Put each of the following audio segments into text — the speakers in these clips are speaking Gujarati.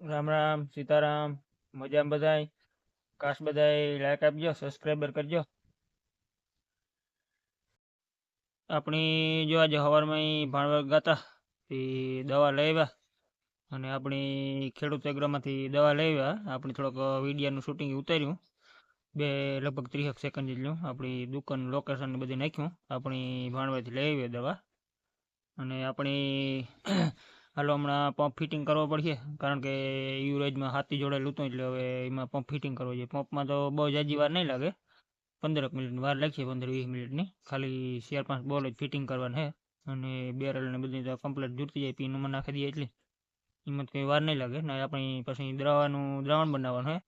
રામ રામ, સીતારામ, મજામાં બધાય? કાશ બધાય લાઈક આપજો સબસ્ક્રાઈબર કરજો. આપણી જો આજે સવારમાં ભાણવર ગાતા તે દવા લાવ્યા અને આપણી ખેડૂત એગ્રોમાંથી દવા લઈ આવ્યા. આપણે થોડોક વિડીયાનું શૂટિંગ ઉતાર્યું. બે લગભગ ત્રીસેક સેકન્ડ જેટલું. આપણી દુકાન લોકેશન બધી નાખ્યું. આપણી ભાણવાથી લઈ આવી દવા. અને આપણી હાલો, હમણાં પંપ ફિટિંગ કરવો પડશે, કારણ કે યુરેજમાં હાથી જોડેલું હતું, એટલે હવે એમાં પંપ ફિટિંગ કરવો જોઈએ પંપમાં તો બહુ જાજી વાર નહીં લાગે. પંદરક મિનિટની વાર લાગશે, પંદર વીસ મિનિટની. ખાલી ચાર પાંચ બોલ જ ફિટિંગ કરવાનું છે. અને બેરલ ને બધી તો કમ્પ્લીટ જાય પીનું નાખી દઈએ એટલી. એમાં કંઈ વાર નહીં લાગે. ને આપણી પછી દવાનું દ્રાવણ બનાવવાનું છે.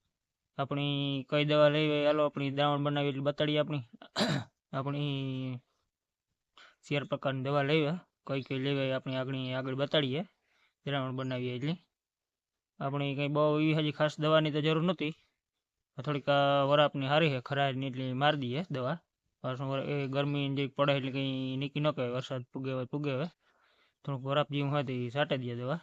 આપણી કઈ દવા લેવી હાલો, આપણી દ્રાવણ બનાવી, એટલે બતાડીએ આપણી. આપણી ચાર પ્રકારની દવા લેવા કઈ કઈ લેવાય, આપણી આગળ આગળ બતાડીએ. દ્રાવણ બનાવીએ એટલે. આપણે કંઈ બહુ એવી હજી ખાસ દવાની તો જરૂર નહોતી. થોડીક વરાપની સારી છે ખરાજની એટલી મારી દઈએ દવા. પાછું એ ગરમી જે પડે એટલે કંઈ નીકી ન કહેવાય, વરસાદ પૂગે હોય પૂગે હોય. થોડુંક વરાપ જેવું હોય તો એ સાટે દઈએ દવા.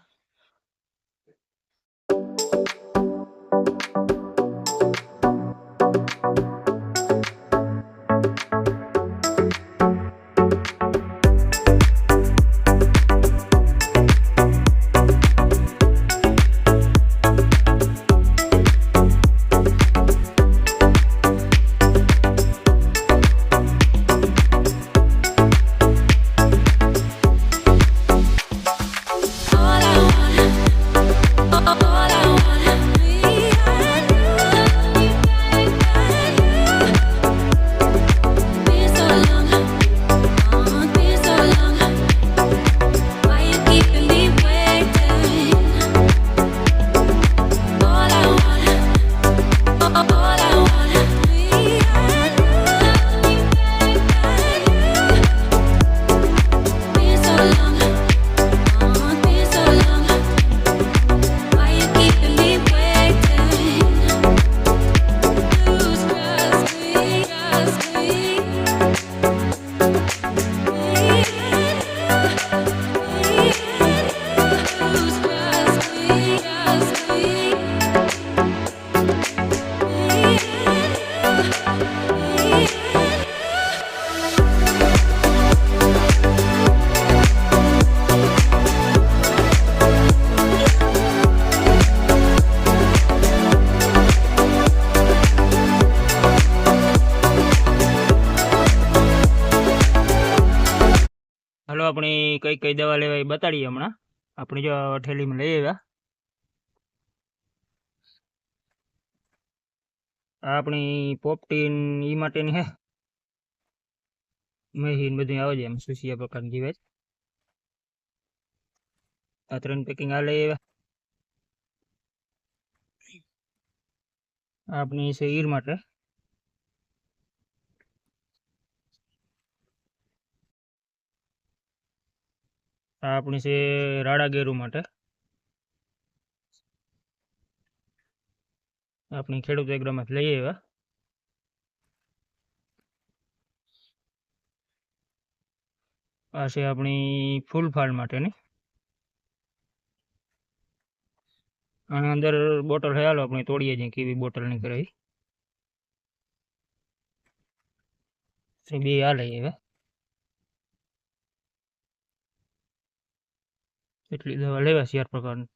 હાલો આપણી કઈ કઈ દવા લેવાય એ બતાડીએ હમણાં. આપણે જો ઠેલીમાં લઈ આવ્યા. આપણી પોપટીન ઈ માટેની હે. મહીન બધું આવે એમ સુશિયા પ્રકારની જીવે આ ત્રણ પેકિંગ આ લઈ આવ્યા. આપણી છે ઈર માટે. આ આપણી છે રાડા ગેરુ માટે. આપણી ખેડૂત એગ્રોમાંથી લઈ આવ્યા. આ છે આપણી ફૂલ ફાળ માટેની. આની અંદર બોટલ છે હાલો આપણે તોડીએ છીએ કેવી બોટલ નીકળે ઈ. બે આ લઈ આવ્યા. એટલી દવા લેવા ચાર પ્રકારની